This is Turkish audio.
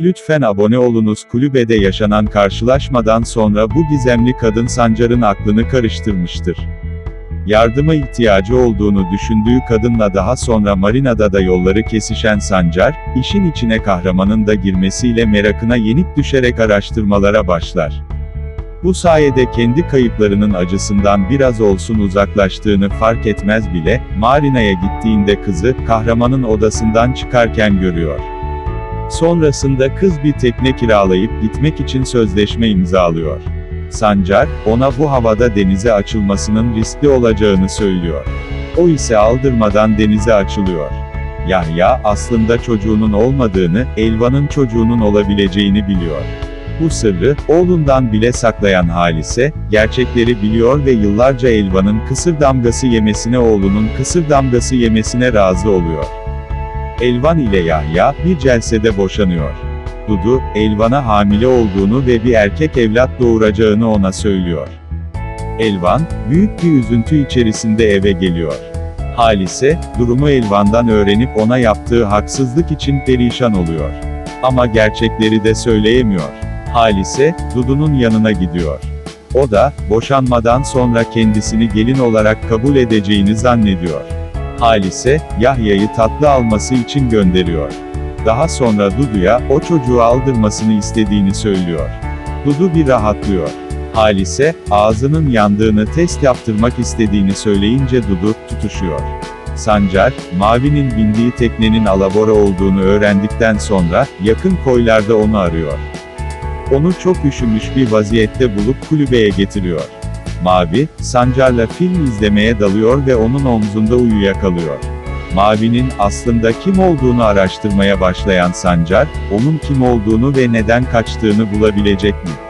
Lütfen abone olunuz kulübede yaşanan karşılaşmadan sonra bu gizemli kadın Sancar'ın aklını karıştırmıştır. Yardıma ihtiyacı olduğunu düşündüğü kadınla daha sonra marinada da yolları kesişen Sancar, işin içine kahramanın da girmesiyle merakına yenik düşerek araştırmalara başlar. Bu sayede kendi kayıplarının acısından biraz olsun uzaklaştığını fark etmez bile, Marina'ya gittiğinde kızı, kahramanın odasından çıkarken görüyor. Sonrasında kız bir tekne kiralayıp gitmek için sözleşme imzalıyor. Sancar, ona bu havada denize açılmasının riskli olacağını söylüyor. O ise aldırmadan denize açılıyor. Yahya, aslında çocuğunun olmadığını, Elvan'ın çocuğunun olabileceğini biliyor. Bu sırrı, oğlundan bile saklayan Halise, gerçekleri biliyor ve yıllarca Elvan'ın kısır damgası yemesine oğlunun kısır damgası yemesine razı oluyor. Elvan ile Yahya, bir celsede boşanıyor. Dudu, Elvan'a hamile olduğunu ve bir erkek evlat doğuracağını ona söylüyor. Elvan, büyük bir üzüntü içerisinde eve geliyor. Halise, durumu Elvan'dan öğrenip ona yaptığı haksızlık için perişan oluyor. Ama gerçekleri de söyleyemiyor. Halise, Dudu'nun yanına gidiyor. O da, boşanmadan sonra kendisini gelin olarak kabul edeceğini zannediyor. Halise, Yahya'yı tatlı alması için gönderiyor. Daha sonra Dudu'ya, o çocuğu aldırmasını istediğini söylüyor. Dudu bir rahatlıyor. Halise, ağzının yandığını test yaptırmak istediğini söyleyince Dudu, tutuşuyor. Sancar, Mavi'nin bindiği teknenin alabora olduğunu öğrendikten sonra, yakın koylarda onu arıyor. Onu çok üşümüş bir vaziyette bulup kulübeye getiriyor. Mavi, Sancar'la film izlemeye dalıyor ve onun omzunda uyuyakalıyor. Mavi'nin aslında kim olduğunu araştırmaya başlayan Sancar, onun kim olduğunu ve neden kaçtığını bulabilecek mi?